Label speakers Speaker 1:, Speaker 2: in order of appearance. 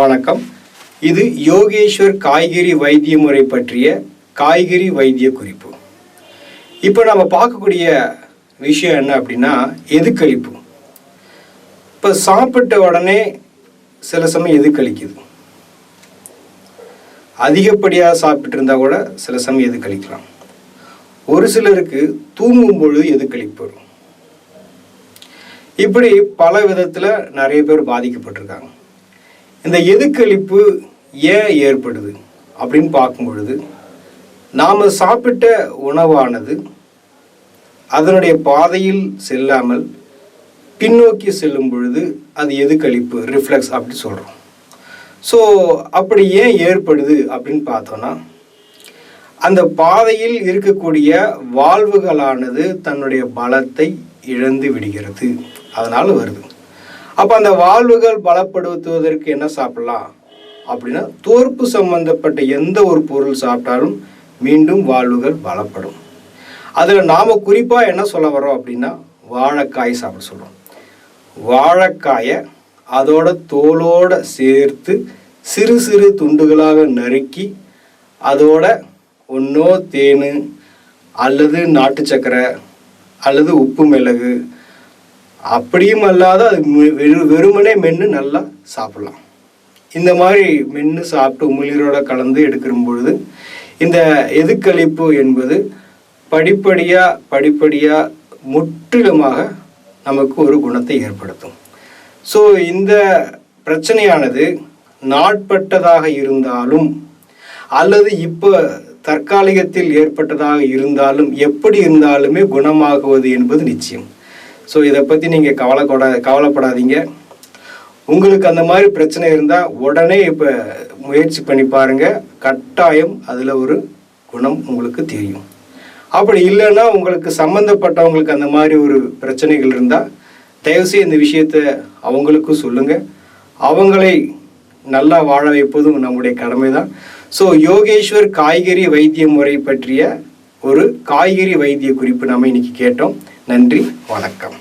Speaker 1: வணக்கம். இது யோகேஸ்வர் காய்கறி வைத்திய முறை பற்றிய காய்கறி வைத்திய குறிப்பு. இப்போ நம்ம பார்க்கக்கூடிய விஷயம் என்ன அப்படின்னா எதுக்களிப்பு இப்போ சாப்பிட்ட உடனே சில சமயம் எதுக்களிக்குது அதிகப்படியாக சாப்பிட்டு இருந்தால் கூட சில சமயம் எதுக்களிக்கலாம் ஒரு சிலருக்கு தூங்கும் பொழுது எதுக்களிப்பு வரும். இப்படி பல விதத்தில் நிறைய பேர் பாதிக்கப்பட்டிருக்காங்க. இந்த எதுக்களிப்பு ஏன் ஏற்படுது அப்படின்னு பார்க்கும் பொழுது நாம் சாப்பிட்ட உணவானது அதனுடைய பாதையில் செல்லாமல் பின்னோக்கி செல்லும் பொழுது அது எதுக்களிப்பு ரிஃப்ளெக்ஸ் அப்படி சொல்கிறோம் ஸோ அப்படி ஏன் ஏற்படுது அப்படின்னு பார்த்தோன்னா அந்த பாதையில் இருக்கக்கூடிய வாழ்வுகளானது தன்னுடைய பலத்தை இழந்து விடுகிறது. அதனால் வருது. அப்போ அந்த வாழ்வுகள் பலப்படுத்துவதற்கு என்ன சாப்பிடலாம்? அப்படின்னா தோற்பு சம்பந்தப்பட்ட எந்த ஒரு பொருள் சாப்பிட்டாலும் மீண்டும் வாழ்வுகள் பலப்படும். அதில் நாம் குறிப்பாக என்ன சொல்ல வரோம் அப்படின்னா வாழைக்காய் சாப்பிட சொல்கிறோம் வாழைக்காயை அதோட தோலோடு சேர்த்து சிறு சிறு துண்டுகளாக நறுக்கி அதோட ஒன்றோ தேன் அல்லது நாட்டு சக்கரை அல்லது உப்பு மிளகு அப்படியும் அல்லாத அது வெறும் வெறுமனே மென்று நல்லா சாப்பிடலாம். இந்த மாதிரி மென்று சாப்பிட்டு உமிழ்நீரோட கலந்து எடுக்கிற பொழுது இந்த எதுக்களிப்பு என்பது படிப்படியாக படிப்படியாக முற்றிலுமாக நமக்கு ஒரு குணத்தை ஏற்படுத்தும். ஸோ இந்த பிரச்சனையானது நாட்பட்டதாக இருந்தாலும் அல்லது இப்போ தற்காலிகத்தில் ஏற்பட்டதாக இருந்தாலும் எப்படி இருந்தாலுமே குணமாகுவது என்பது நிச்சயம். ஸோ இதை பற்றி நீங்கள் கவலைப்பட கவலைப்படாதீங்க. உங்களுக்கு அந்த மாதிரி பிரச்சனை இருந்தால் உடனே இப்போ முயற்சி பண்ணி பாருங்கள் கட்டாயம் அதில் ஒரு குணம் உங்களுக்கு தெரியும். அப்படி இல்லைன்னா உங்களுக்கு சம்மந்தப்பட்டவங்களுக்கு அந்த மாதிரி ஒரு பிரச்சனைகள் இருந்தால் தயவுசெய்து இந்த விஷயத்த அவங்களுக்கும் சொல்லுங்கள் அவங்களை நல்லா வாழ வைப்பதும் நம்முடைய கடமை தான் ஸோ யோகேஸ்வர் காய்கறி வைத்திய முறை பற்றிய ஒரு காய்கறி வைத்திய குறிப்பு நம்ம இன்னைக்கு கேட்டோம். நன்றி வணக்கம்.